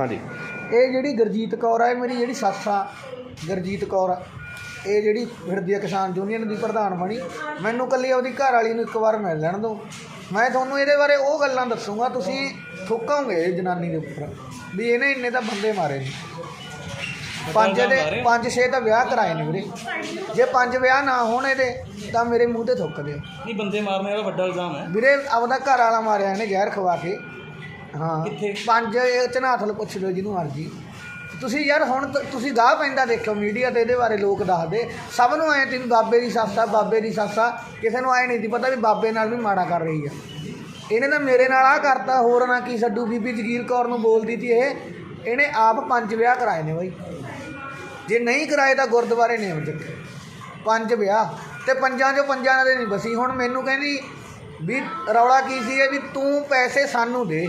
ਹਾਂਜੀ। ਇਹ ਜਿਹੜੀ ਗੁਰਜੀਤ ਕੌਰ ਆ ਇਹ ਮੇਰੀ ਜਿਹੜੀ ਸੱਸ ਆ ਗੁਰਜੀਤ ਕੌਰ ਆ, ਇਹ ਜਿਹੜੀ ਫਿਰਦੀ ਆ ਕਿਸਾਨ ਯੂਨੀਅਨ ਦੀ ਪ੍ਰਧਾਨ ਬਣੀ। ਮੈਨੂੰ ਕੱਲੀ ਉਹਦੀ ਘਰ ਵਾਲੀ ਨੂੰ ਇੱਕ ਵਾਰ ਮਿਲ ਲੈਣ ਦਿਓ। ਮੈਂ ਤੁਹਾਨੂੰ ਇਹਦੇ ਬਾਰੇ ਉਹ ਗੱਲਾਂ ਦੱਸੂਗਾ ਤੁਸੀਂ ਥੁੱਕੋਗੇ ਇਹ ਜਨਾਨੀ ਦੇ ਉੱਪਰ ਵੀ ਇਹਨੇ ਇੰਨੇ ਤਾਂ ਬੰਦੇ ਮਾਰੇ ਨੇ। ਪੰਜ ਦੇ ਪੰਜ ਛੇ ਤਾਂ ਵਿਆਹ ਕਰਾਏ ਨੇ ਵੀਰੇ। ਜੇ ਪੰਜ ਵਿਆਹ ਨਾ ਹੋਣ ਇਹਦੇ ਤਾਂ ਮੇਰੇ ਮੂੰਹ ਤੇ ਥੁੱਕ ਦਿਓ। ਨਹੀਂ ਬੰਦੇ ਮਾਰਨੇ ਵਾਲਾ ਵੱਡਾ ਇਲਜ਼ਾਮ ਹੈ। ਵੀਰੇ ਆਪਦਾ ਘਰ ਵਾਲਾ ਮਾਰਿਆ ਇਹਨੇ ਜ਼ਹਿਰ ਖਵਾ ਕੇ। ਹਾਂ। ਕਿੱਥੇ? ਪੰਜ ਇਹ ਝਨਾਥਲ ਪੁੱਛ ਲਓ ਜਿਹਨੂੰ ਮਰਜ਼ੀ। ਤੁਸੀਂ ਯਾਰ ਹੁਣ ਤ- ਤੁਸੀਂ ਗਾਹ ਪੈਂਦਾ ਦੇਖੋ ਮੀਡੀਆ ਤੇ ਇਹਦੇ ਬਾਰੇ ਲੋਕ ਦੱਸਦੇ। ਸਭ ਨੂੰ ਐ ਤੈਨੂੰ ਬਾਬੇ ਦੀ ਸੱਸ ਆ ਬਾਬੇ ਦੀ ਸੱਸ ਆ। ਕਿਸੇ ਨੂੰ ਐ ਨਹੀਂ ਦੀ ਪਤਾ ਵੀ ਬਾਬੇ ਨਾਲ ਵੀ ਮਾੜਾ ਕਰ ਰਹੀ ਆ। ਇਹਨੇ ਤਾਂ ਮੇਰੇ ਨਾਲ ਆ ਕਰਤਾ ਹੋਰ ਨਾ ਕੀ ਛੱਡੂ ਬੀਬੀ ਜਗੀਰ ਕੌਰ ਨੂੰ ਬੋਲਦੀ ਤੀ ਇਹ। ਇਹਨੇ ਆਪ ਪੰਜ ਵਿਆਹ ਕਰਾਏ ਨੇ ਬਾਈ। ਜੇ ਨਹੀਂ ਕਰਾਏ ਤਾਂ ਗੁਰਦੁਆਰੇ ਨੇ ਚੱਕ। ਪੰਜ ਵਿਆਹ। ਤੇ ਪੰਜਾਂ ਚੋਂ ਪੰਜਾਂ ਦੇ ਨਹੀਂ ਬਸੀ। ਹੁਣ ਮੈਨੂੰ ਕਹਿੰਦੀ ਵੀ ਰੌਲਾ ਕੀ ਸੀ ਇਹ ਵੀ ਤੂੰ ਪੈਸੇ ਸਾਨੂੰ ਦੇ।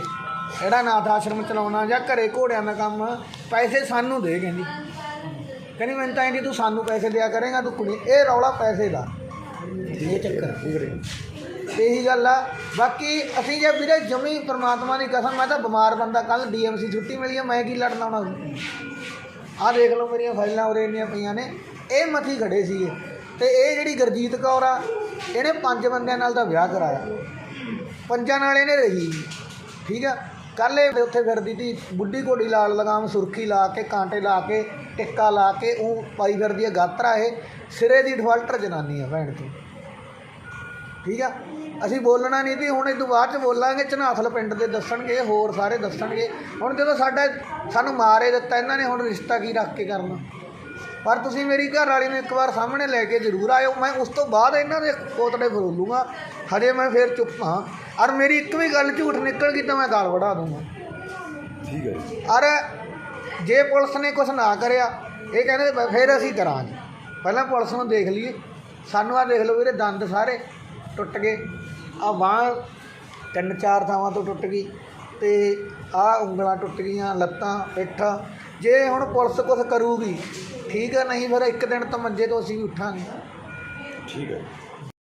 ਜਿਹੜਾ ਨਾਥ ਆਸ਼ਰਮ ਚਲਾਉਣਾ ਜਾਂ ਘਰੇ ਘੋੜਿਆਂ ਦਾ ਕੰਮ ਪੈਸੇ ਸਾਨੂੰ ਦੇ ਕਹਿੰਦੀ। ਕਹਿੰਦੀ ਮੈਨੂੰ ਤਾਂ ਇਹਦੀ ਤੂੰ ਸਾਨੂੰ ਪੈਸੇ ਦਿਆ ਕਰੇਗਾ ਤੂੰ ਕੁੜੀ ਇਹ ਰੌਲਾ ਪੈਸੇ ਦਾ। ਇਹ ਚੱਕਰ ਵੀਰੇ ਇਹੀ ਗੱਲ ਆ। ਬਾਕੀ ਅਸੀਂ ਜੇ ਵੀਰੇ ਜਮੀ ਪ੍ਰਮਾਤਮਾ ਦੀ ਕਸਮ ਮੈਂ ਤਾਂ ਬਿਮਾਰ ਬੰਦਾ ਕੱਲ ਡੀਐਮਸੀ ਛੁੱਟੀ ਮਿਲੀ ਆ ਮੈਂ ਕੀ ਲੜਨਾ ਹੋਣਾ ਆਹ ਦੇਖ ਲਓ ਮੇਰੀਆਂ ਫਾਈਲਾਂ ਉਰੇ ਇੰਨੀਆਂ ਪਈਆਂ ਨੇ। ਇਹ ਮੱਥੀ ਖੜੇ ਸੀਗੇ। ਤੇ ਇਹ ਜਿਹੜੀ ਗੁਰਜੀਤ ਕੌਰ ਆ ਇਹਨੇ ਪੰਜ ਬੰਦਿਆਂ ਨਾਲ ਤਾਂ ਵਿਆਹ ਕਰਾਇਆ। ਪੰਜਾਂ ਨਾਲ ਇਹਨੇ ਰਹੀ। ਠੀਕ ਆ? ਕੱਲ ਉੱਥੇ ਫਿਰਦੀ ਤੀ ਬੁੱਢੀ ਘੋੜੀ ਲਾਲ ਲਗਾਮ, ਸੁਰਖੀ ਲਾ ਕੇ, ਕਾਂਟੇ ਲਾ ਕੇ, ਟਿੱਕਾ ਲਾ ਕੇ, ਉਹ ਪਾਈ ਫਿਰਦੀ ਹੈ, ਗਾਤਰਾ ਇਹ। ਸਿਰੇ ਦੀ ਡਿਫਾਲਟਰ ਜਨਾਨੀ ਆ ਭੈਣ ਤੋਂ ਠੀਕ ਆ? ਅਸੀਂ ਬੋਲਣਾ ਨਹੀਂ ਤੀ ਹੁਣ ਇਹ ਤੋਂ ਬਾਅਦ ਚ ਬੋਲਾਂਗੇ, ਚਨਾਥਲ ਪਿੰਡ ਦੇ ਦੱਸਣਗੇ, ਹੋਰ ਸਾਰੇ ਦੱਸਣਗੇ। ਹੁਣ ਜਦੋਂ ਸਾਡਾ ਸਾਨੂੰ ਮਾਰੇ ਦਿੱਤਾ, ਇਹਨਾਂ ਨੇ ਹੁਣ ਰਿਸ਼ਤਾ ਕੀ ਰੱਖ ਕੇ ਕਰਨਾ? ਪਰ ਤੁਸੀਂ ਮੇਰੀ ਘਰ ਵਾਲੀ ਨੂੰ ਇੱਕ ਵਾਰ ਸਾਹਮਣੇ ਲੈ ਕੇ ਜ਼ਰੂਰ ਆਇਓ। ਮੈਂ ਉਸ ਤੋਂ ਬਾਅਦ ਇਹਨਾਂ ਦੇ ਕੋਤੜੇ ਫਰੋਲੂੰਗਾ। ਹਜੇ ਮੈਂ ਫੇਰ ਚੁੱਪ ਹਾਂ। ਔਰ ਮੇਰੀ ਇੱਕ ਵੀ ਗੱਲ ਝੂਠ ਨਿਕਲ ਗਈ ਤਾਂ ਮੈਂ ਗਾਲ ਵੜਾ ਦੂੰਗਾ। ਠੀਕ ਹੈ ਜੀ। ਔਰ ਜੇ ਪੁਲਿਸ ਨੇ ਕੁਝ ਨਾ ਕਰਿਆ ਇਹ ਕਹਿੰਦੇ ਫਿਰ ਅਸੀਂ ਕਰਾਂਗੇ। ਪਹਿਲਾਂ ਪੁਲਿਸ ਨੂੰ ਦੇਖ ਲਈਏ। ਸਾਨੂੰ ਆ ਦੇਖ ਲਓ ਵੀਰੇ ਦੰਦ ਸਾਰੇ ਟੁੱਟ ਗਏ। ਆ ਬਾਂਹ ਤਿੰਨ ਚਾਰ ਥਾਵਾਂ ਤੋਂ ਟੁੱਟ ਗਈ। ਤੇ ਆ ਉਂਗਲਾਂ ਟੁੱਟ ਗਈਆਂ, ਲੱਤਾਂ, ਪਿੱਠ। ਜੇ ਹੁਣ ਪੁਲਿਸ ਕੁਝ ਕਰੂਗੀ, ਠੀਕ ਹੈ, ਨਹੀਂ ਫਿਰ ਇੱਕ ਦਿਨ ਤਾਂ ਮੰਜੇ ਤੋਂ ਅਸੀਂ ਵੀ ਉੱਠਾਂਗੇ। ਠੀਕ ਹੈ।